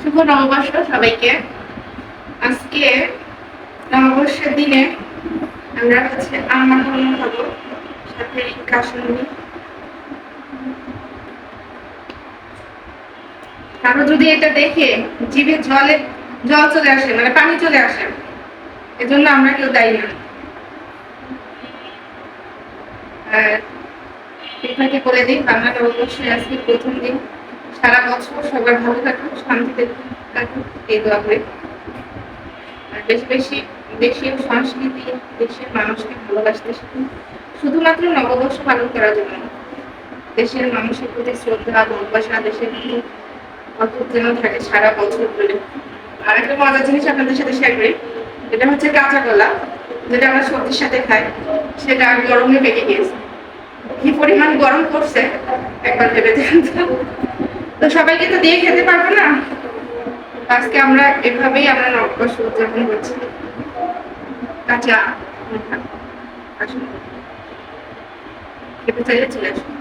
শুভ নববর্ষ সবাইকে। আজকে নববর্ষের দিনে আমরা হচ্ছে আমার মনে সাথে কাশুনি কারও যদি এটা দেখে জিভে জলে, জল চলে আসে মানে পানি চলে আসে, এজন্য আমরা কেউ দায়ী না। আর বলে দিই, বাংলা নববর্ষে আজকে প্রথম দিন। সারা বছর সবার ভালো থাকুক শান্তিতে থাকুক এই দোয়া করি। আর বেশি বেশি দেশীয় সংস্কৃতি, দেশের মানুষকে ভালোবাসতে শিখুন। শুধুমাত্র নববর্ষ পালন করার জন্য। দেশের মানুষের প্রতি শ্রদ্ধা, ভালোবাসা, দেশের প্রতি অটুট যেন থাকে সারা বছর ধরে। আর একটা মজার জিনিস আপনাদের সাথে শেয়ার করি, এটা হচ্ছে কাঁচা কলা, যেটা আমরা সবজির সাথে খাই, সেটা গরমে পেকে গিয়েছে। কি পরিমাণ গরম করছে একবার ভেবে দেখুন তো। সবাইকে তো দিয়ে খেতে পারব না? আজকে আমরা এভাবেই আমরা নববর্ষ উদযাপন করছি। মিঠা আসুন। খেতে চাইলে চলে আসুন।